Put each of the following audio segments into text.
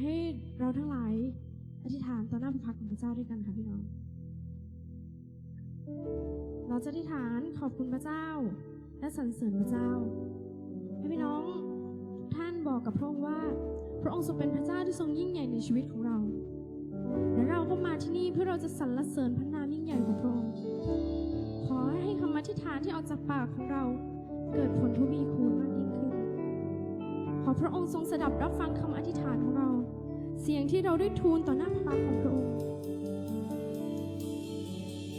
ให้เราทั้งหลายอธิษฐานต่อหน้าพระพักของพระเจ้าด้วยกันค่ะพี่น้อง เราจะอธิษฐานขอบคุณพระเจ้า และสรรเสริญพระเจ้า ให้พี่น้องท่านบอกกับพระองค์ว่า พระองค์ทรงเป็นพระเจ้าที่ทรงยิ่งใหญ่ในชีวิตของเรา และเราก็มาที่นี่เพื่อเราจะสรรเสริญพระนามยิ่งใหญ่ของพระองค์ ขอให้คำอธิษฐานที่ออกจากปากของเรา เกิดผลทวีคูณ พระองค์ทรงสดับรับฟังคำอธิษฐานของเรา เสียงที่เราได้ทูลต่อหน้าพระพักของพระองค์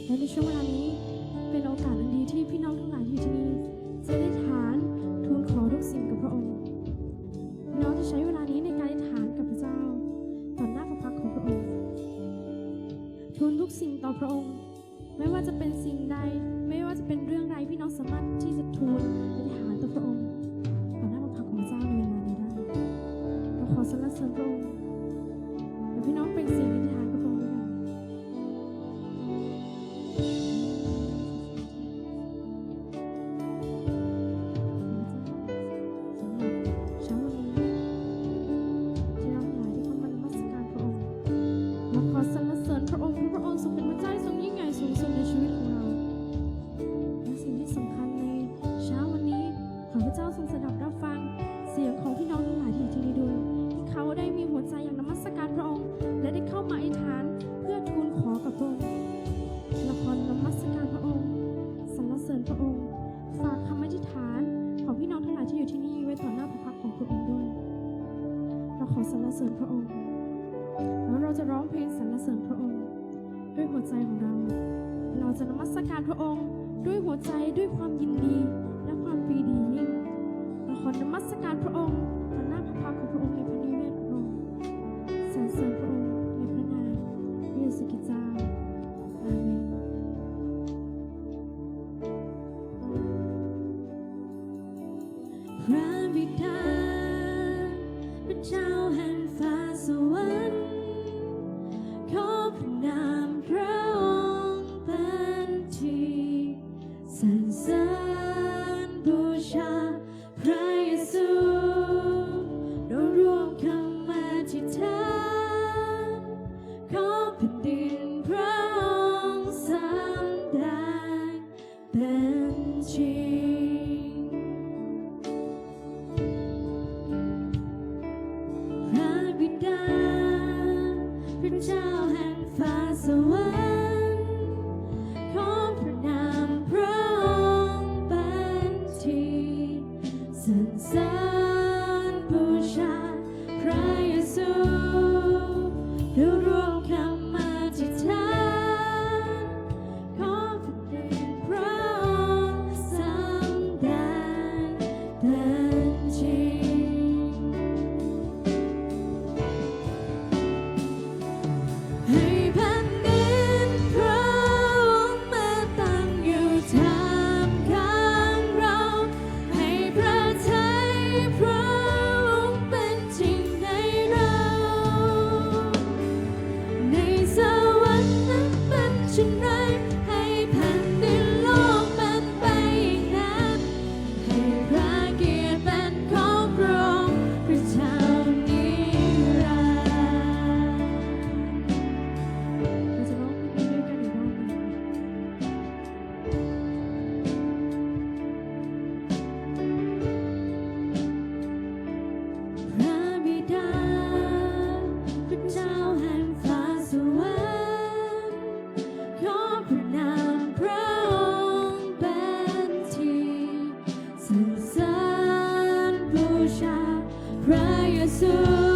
และในช่วงเวลานี้เป็นโอกาสอันดีที่พี่น้องทั้งหลายที่อยู่ที่นี่จะได้ฐานทูลขอทุกสิ่งกับพระองค์พี่น้องจะใช้เวลานี้ในการอธิษฐานกับพระเจ้าต่อหน้าพระพักของพระองค์ทูลทุกสิ่งต่อพระองค์ ไม่ว่าจะเป็นสิ่งใด ไม่ว่าจะเป็นเรื่องใดพี่น้องสามารถ หัวใจของเรา เราจะนมัสการพระองค์ด้วยหัวใจด้วยความยินดีและความปรีดียิ่งเราขอนมัสการพระองค์ต่อหน้าพระพักตร์ของพระองค์ พระเจ้าแห่งฟ้าสวรร พระ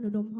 ชิญพี่